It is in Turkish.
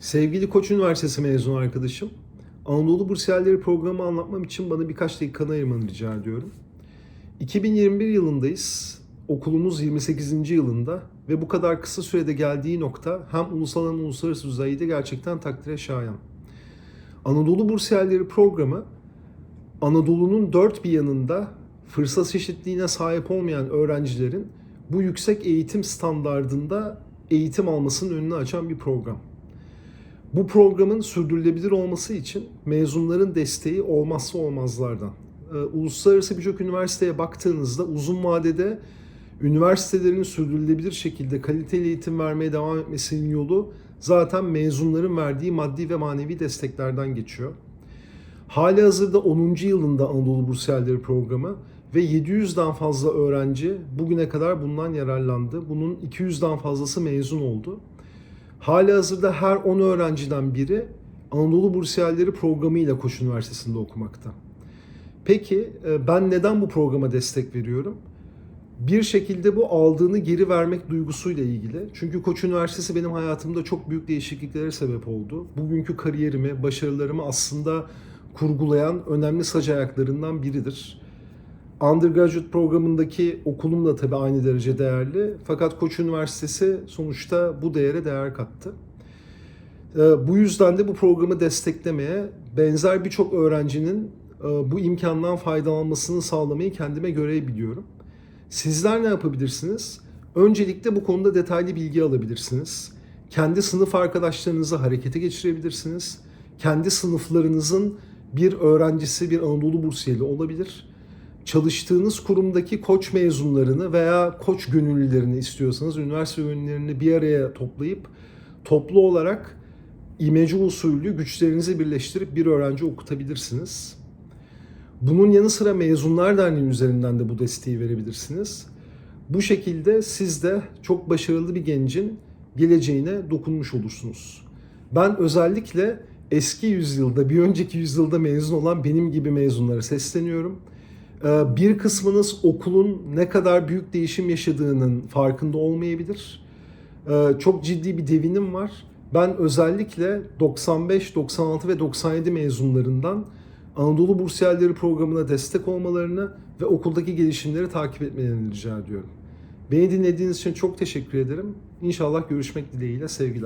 Sevgili Koç Üniversitesi mezunu arkadaşım, Anadolu Bursiyerleri programı anlatmam için bana birkaç dakikanı ayırmanı rica ediyorum. 2021 yılındayız. Okulumuz 28. yılında ve bu kadar kısa sürede geldiği nokta hem ulusal hem uluslararası düzeyde gerçekten takdire şayan. Anadolu Bursiyerleri programı Anadolu'nun dört bir yanında fırsat eşitliğine sahip olmayan öğrencilerin bu yüksek eğitim standardında eğitim almasının önünü açan bir program. Bu programın sürdürülebilir olması için mezunların desteği olmazsa olmazlardan. Ee, Uluslararası birçok üniversiteye baktığınızda uzun vadede üniversitelerin sürdürülebilir şekilde kaliteli eğitim vermeye devam etmesinin yolu zaten mezunların verdiği maddi ve manevi desteklerden geçiyor. Hali hazırda 10. yılında Anadolu Bursiyerleri programı ve 700'den fazla öğrenci bugüne kadar bundan yararlandı. Bunun 200'den fazlası mezun oldu. Hali hazırda her 10 öğrenciden biri Anadolu Bursiyerleri programı ile Koç Üniversitesi'nde okumakta. Peki e, ben neden bu programa destek veriyorum? Bir şekilde bu aldığını geri vermek duygusuyla ilgili. Çünkü Koç Üniversitesi benim hayatımda çok büyük değişikliklere sebep oldu. Bugünkü kariyerimi, başarılarımı aslında kurgulayan önemli sac ayaklarından biridir. Undergraduate programındaki okulum da tabii aynı derece değerli. Fakat Koç Üniversitesi sonuçta bu değere değer kattı. Ee, Bu yüzden de bu programı desteklemeye, benzer birçok öğrencinin e, bu imkandan faydalanmasını sağlamayı kendime görev biliyorum. Sizler ne yapabilirsiniz? Öncelikle bu konuda detaylı bilgi alabilirsiniz. Kendi sınıf arkadaşlarınızı harekete geçirebilirsiniz. Kendi sınıflarınızın bir öğrencisi, bir Anadolu Bursiyeli olabilir çalıştığınız kurumdaki koç mezunlarını veya koç gönüllülerini istiyorsanız üniversite gönüllülerini bir araya toplayıp toplu olarak imece usulü güçlerinizi birleştirip bir öğrenci okutabilirsiniz. Bunun yanı sıra Mezunlar Derneği üzerinden de bu desteği verebilirsiniz. Bu şekilde siz de çok başarılı bir gencin geleceğine dokunmuş olursunuz. Ben özellikle eski yüzyılda, bir önceki yüzyılda mezun olan benim gibi mezunlara sesleniyorum. Ee, Bir kısmınız okulun ne kadar büyük değişim yaşadığının farkında olmayabilir. Ee, Çok ciddi bir devinim var. Ben özellikle 95, 96 ve 97 mezunlarından Anadolu Bursiyerleri programına destek olmalarını ve okuldaki gelişimleri takip etmelerini rica ediyorum. Beni dinlediğiniz için çok teşekkür ederim. İnşallah görüşmek dileğiyle sevgiler.